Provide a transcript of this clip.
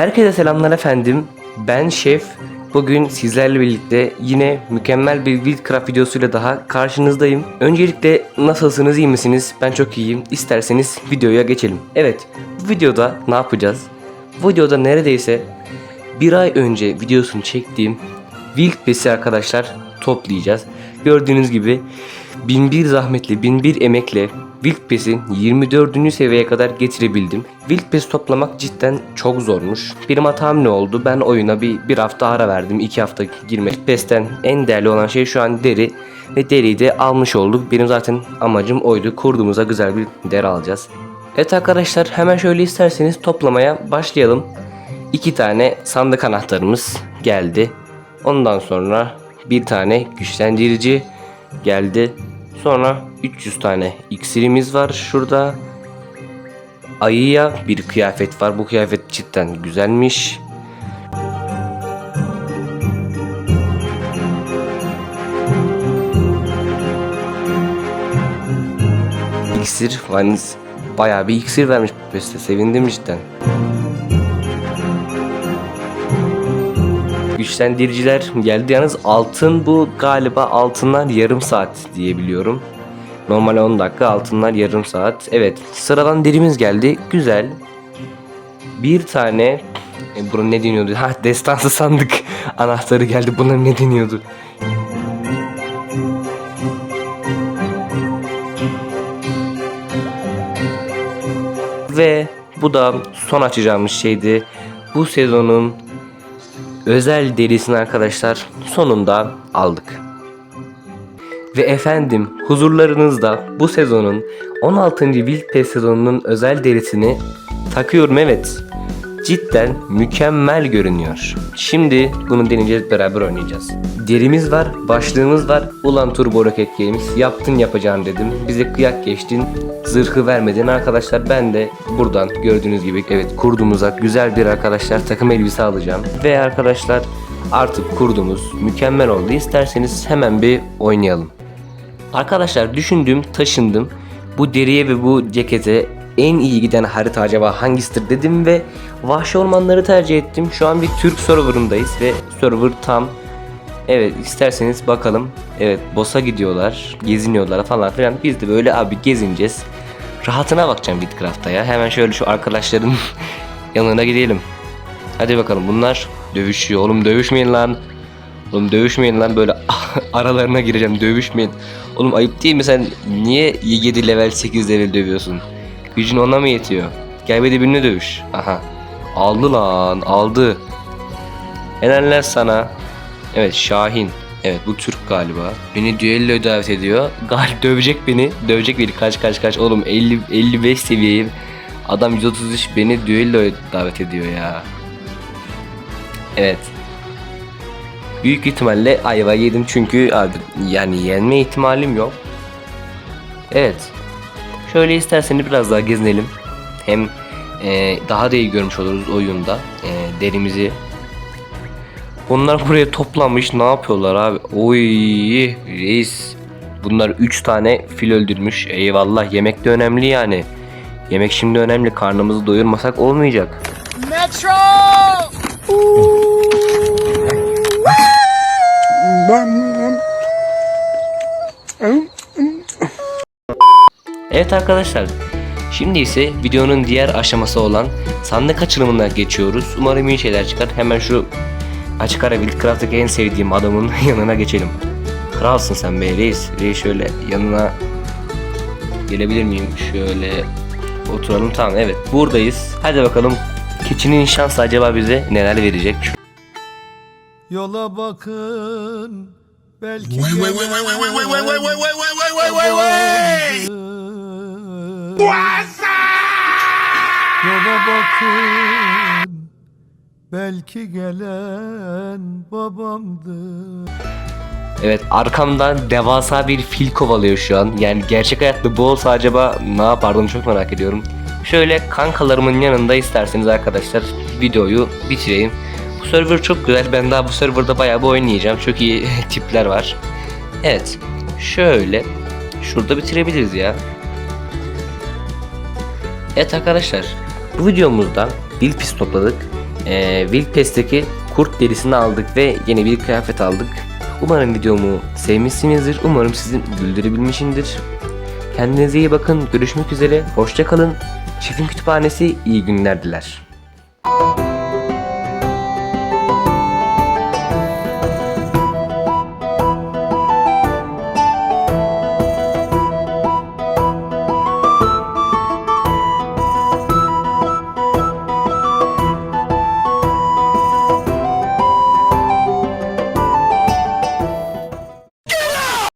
Herkese selamlar efendim. Ben Şef. Bugün sizlerle birlikte yine mükemmel bir Wildcraft videosuyla daha karşınızdayım. Öncelikle nasılsınız, iyi misiniz? Ben çok iyiyim. İsterseniz videoya geçelim. Evet, bu videoda ne yapacağız? Bu videoda neredeyse bir ay önce videosunu çektiğim Wild Pass'i arkadaşlar toplayacağız. Gördüğünüz gibi 1001 zahmetle 1001 emekle Wild Pass'i 24. seviyeye kadar getirebildim. Wild Pass toplamak cidden çok zormuş. Benim hatam ne oldu? Ben oyuna bir, bir hafta ara verdim. 2 hafta girmek. Wild Pass'ten en değerli olan şey şu an deri. Ve deriyi de almış olduk. Benim zaten amacım oydu. Kurduğumuza güzel bir deri alacağız. Evet arkadaşlar hemen şöyle isterseniz toplamaya başlayalım. İki tane sandık anahtarımız geldi. Ondan sonra bir tane güçlendirici geldi. Sonra 300 tane iksirimiz var şurada. Ayıya bir kıyafet var. Bu kıyafet cidden güzelmiş. İksir, yani bayağı bir iksir vermiş bu beste. Sevindim cidden. Güçlendiriciler geldi. Yalnız altın bu galiba altınlar yarım saat diyebiliyorum. Normal 10 dakika altınlar yarım saat. Evet sıradan derimiz geldi. Güzel. Bir tane e, buna ne deniyordu? Ha destansı sandık anahtarı geldi. Buna ne deniyordu? Ve bu da son açacağımız şeydi. Bu sezonun özel derisini arkadaşlar sonunda aldık. Ve efendim huzurlarınızda bu sezonun 16. Wild Pass sezonunun özel derisini takıyorum evet. Cidden mükemmel görünüyor. Şimdi bunu deneyeceğiz beraber oynayacağız. Derimiz var, başlığımız var. Ulan Turbo Rocket Games yaptın yapacağın dedim. Bize kıyak geçtin, zırhı vermedin. Arkadaşlar ben de buradan gördüğünüz gibi evet kurduğumuza güzel bir arkadaşlar takım elbise alacağım. Ve arkadaşlar artık kurdumuz mükemmel oldu. İsterseniz hemen bir oynayalım. Arkadaşlar düşündüm, taşındım. Bu deriye ve bu cekete en iyi giden harita acaba hangisidir dedim ve vahşi ormanları tercih ettim. Şu an bir Türk serverındayız ve server tam. Evet isterseniz bakalım. Evet boss'a gidiyorlar, geziniyorlar falan filan. Biz de böyle abi gezineceğiz. Rahatına bakacağım Bitcraft'a ya. Hemen şöyle şu arkadaşların yanına gidelim. Hadi bakalım bunlar dövüşüyor. Oğlum dövüşmeyin lan. Oğlum dövüşmeyin lan böyle aralarına gireceğim dövüşmeyin. Oğlum ayıp değil mi sen niye 7 level 8 level dövüyorsun? Gücün ona mı yetiyor? Gel bir de birini dövüş. Aha. Aldı lan aldı. Helaller sana. Evet Şahin. Evet bu Türk galiba. Beni düello davet ediyor. Galip dövecek beni. Dövecek beni. Kaç kaç kaç. Oğlum 50 55 seviyeyim. Adam 133 beni düello davet ediyor ya. Evet. Büyük ihtimalle ayva yedim çünkü abi yani yenme ihtimalim yok. Evet. Şöyle isterseniz biraz daha gezinelim. Hem e, daha da iyi görmüş oluruz oyunda e, derimizi. Bunlar buraya toplanmış ne yapıyorlar abi? Oy reis. Bunlar 3 tane fil öldürmüş. Eyvallah yemek de önemli yani. Yemek şimdi önemli. Karnımızı doyurmasak olmayacak. Metro! Evet arkadaşlar. Şimdi ise videonun diğer aşaması olan sandık açılımına geçiyoruz. Umarım iyi şeyler çıkar. Hemen şu açık ara Wildcraft'taki en sevdiğim adamın yanına geçelim. Kralsın sen be reis. Reis şöyle yanına gelebilir miyim? Şöyle oturalım. Tamam evet buradayız. Hadi bakalım keçinin şansı acaba bize neler verecek? Yola bakın belki wait, wait, wait, wait, wait, wait, wait, wait, wait, wait, wait, wait, wait, wait. Yola bakın belki gelen babamdır. Evet arkamdan devasa bir fil kovalıyor şu an. Yani gerçek hayatta bu olsa acaba ne yapardım çok merak ediyorum. Şöyle kankalarımın yanında isterseniz arkadaşlar videoyu bitireyim. Bu server çok güzel. Ben daha bu serverda bayağı bir oynayacağım. Çok iyi tipler var. Evet. Şöyle. Şurada bitirebiliriz ya. Evet arkadaşlar. Bu videomuzda Bilpis topladık. e, Wild Pest'teki kurt derisini aldık ve yeni bir kıyafet aldık. Umarım videomu sevmişsinizdir. Umarım sizi güldürebilmişimdir. Kendinize iyi bakın. Görüşmek üzere. Hoşça kalın. Şefin Kütüphanesi iyi günler diler.